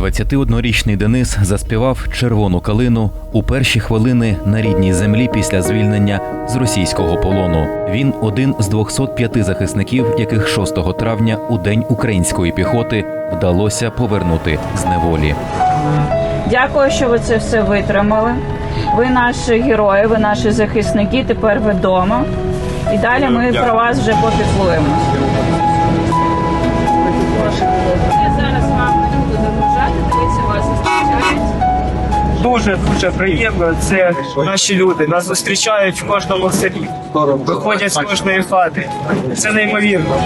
21-річний Денис заспівав червону калину у перші хвилини на рідній землі після звільнення з російського полону. Він один з 205 захисників, яких 6 травня у день української піхоти вдалося повернути з неволі. Дякую, що ви це все витримали. Ви наші герої, ви наші захисники. Тепер ви вдома. І далі ми про вас вже попіклуємося. Дуже дуже приємно. Це наші люди. Нас зустрічають в кожному селі. Виходять з кожної хати. Це неймовірно.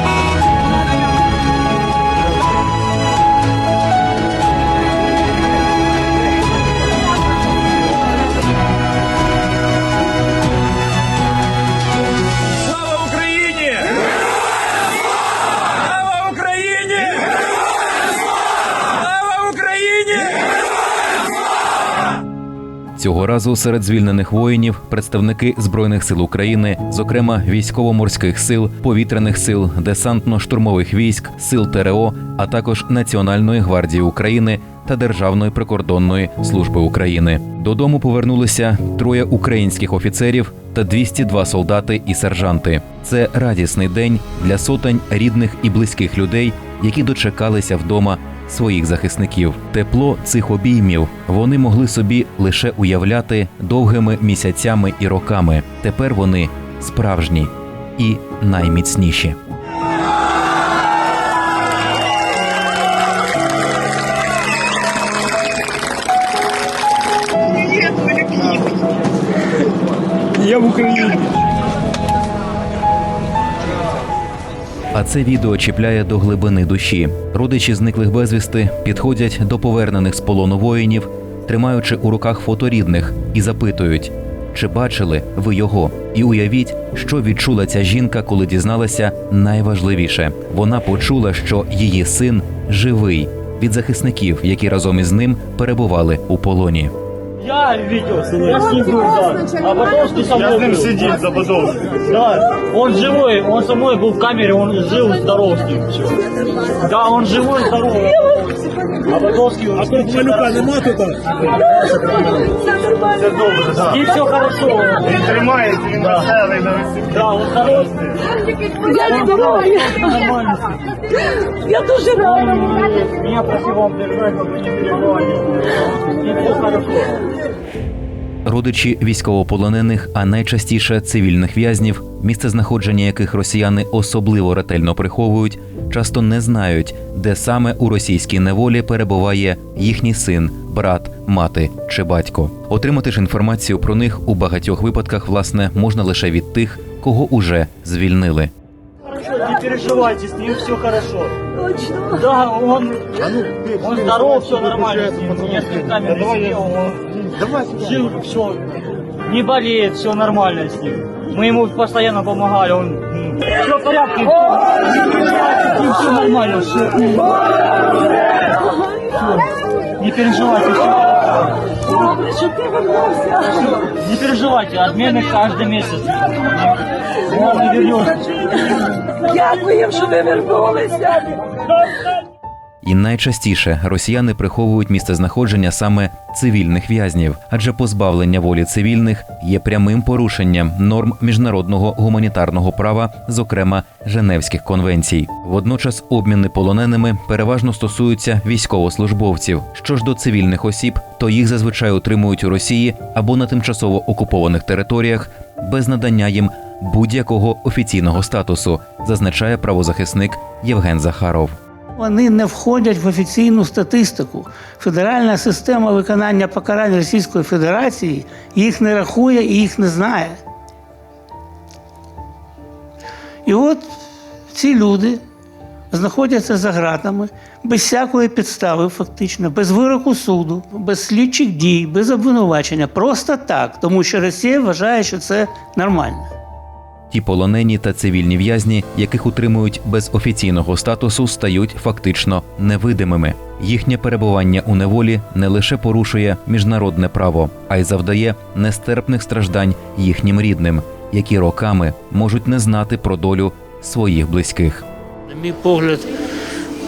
Цього разу серед звільнених воїнів представники збройних сил України, зокрема військово-морських сил, повітряних сил, десантно-штурмових військ, сил ТРО, а також Національної гвардії України та Державної прикордонної служби України. Додому повернулися троє українських офіцерів та 202 солдати і сержанти. Це радісний день для сотень рідних і близьких людей, які дочекалися вдома своїх захисників. Тепло цих обіймів вони могли собі лише уявляти довгими місяцями і роками. Тепер вони справжні і найміцніші. Я в Україні. А це відео чіпляє до глибини душі. Родичі зниклих безвісти підходять до повернених з полону воїнів, тримаючи у руках фото рідних, і запитують, чи бачили ви його? І уявіть, що відчула ця жінка, коли дізналася найважливіше. Вона почула, що її син живий від захисників, які разом із ним перебували у полоні. Я видел, я с ним был, да. А Бодовский со мной Я з ним был. сидів за Бодовським. Да, он живой, он со мной был в камере, он жил здоров с ним. Всё. Да, он живой, здоровый. А Бодовский... А тут Малюка нема тут? Це добре, так. И все хорошо. Він тримається, він веселий на весіллі. Да, он хороший. Я не буваю. Нормально. Я дуже рада. Меня просил вам держать, чтобы не переживали. И все хорошо. Родичі військовополонених, а найчастіше цивільних в'язнів, місце знаходження яких росіяни особливо ретельно приховують, часто не знають, де саме у російській неволі перебуває їхній син, брат, мати чи батько. Отримати ж інформацію про них у багатьох випадках, власне, можна лише від тих, кого уже звільнили. Переживайте, с ним все хорошо. Точно. Да, он, он здоров, все нормально. с ним. Несколько камер сидел, он жил, все, не болеет, все нормально с ним. Мы ему постоянно помогали, он все в порядке. все нормально, все. Не переживайте, все. Не переживайте, отмены каждый месяц. Вернешься. Дякую, що ви вернулися. І найчастіше росіяни приховують місце знаходження саме цивільних в'язнів, адже позбавлення волі цивільних є прямим порушенням норм міжнародного гуманітарного права, зокрема Женевських конвенцій. Водночас обміни полоненими переважно стосуються військовослужбовців. Що ж до цивільних осіб, то їх зазвичай утримують у Росії або на тимчасово окупованих територіях без надання їм будь-якого офіційного статусу, зазначає правозахисник Євген Захаров. Вони не входять в офіційну статистику. Федеральна система виконання покарань Російської Федерації їх не рахує і їх не знає. І от ці люди знаходяться за ґратами без всякої підстави, фактично, без вироку суду, без слідчих дій, без обвинувачення. Просто так, тому що Росія вважає, що це нормально. Ті полонені та цивільні в'язні, яких утримують без офіційного статусу, стають фактично невидимими. Їхнє перебування у неволі не лише порушує міжнародне право, а й завдає нестерпних страждань їхнім рідним, які роками можуть не знати про долю своїх близьких. На мій погляд,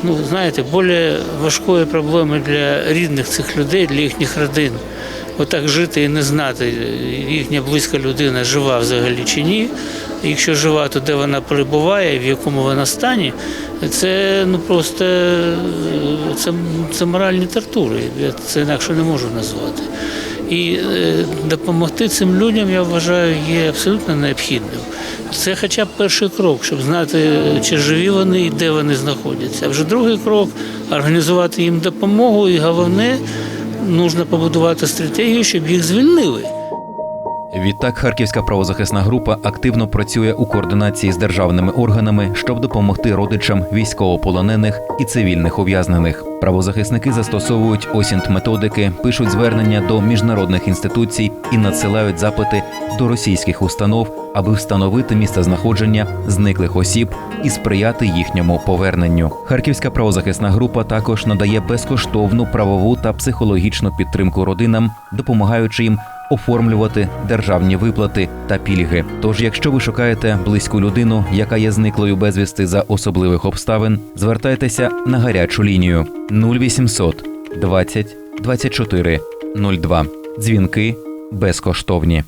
ну знаєте, більш важкої проблеми для рідних цих людей, для їхніх родин. Отак жити і не знати, їхня близька людина жива взагалі чи ні. Якщо жива, то де вона перебуває, в якому вона стані, це ну просто е, це, це моральні тортури. Я це інакше не можу назвати. І е, допомогти цим людям, я вважаю, є абсолютно необхідним. Це хоча б перший крок, щоб знати, чи живі вони і де вони знаходяться. А вже другий крок організувати їм допомогу, і головне, нужно побудувати стратегію, щоб їх звільнили. Відтак харківська правозахисна група активно працює у координації з державними органами, щоб допомогти родичам військовополонених і цивільних ув'язнених. Правозахисники застосовують осінт методики, пишуть звернення до міжнародних інституцій і надсилають запити до російських установ, аби встановити місцезнаходження зниклих осіб і сприяти їхньому поверненню. Харківська правозахисна група також надає безкоштовну правову та психологічну підтримку родинам, допомагаючи їм оформлювати державні виплати та пільги. Тож, якщо ви шукаєте близьку людину, яка є зниклою безвісти за особливих обставин, звертайтеся на гарячу лінію 0800 20 24 02. Дзвінки безкоштовні.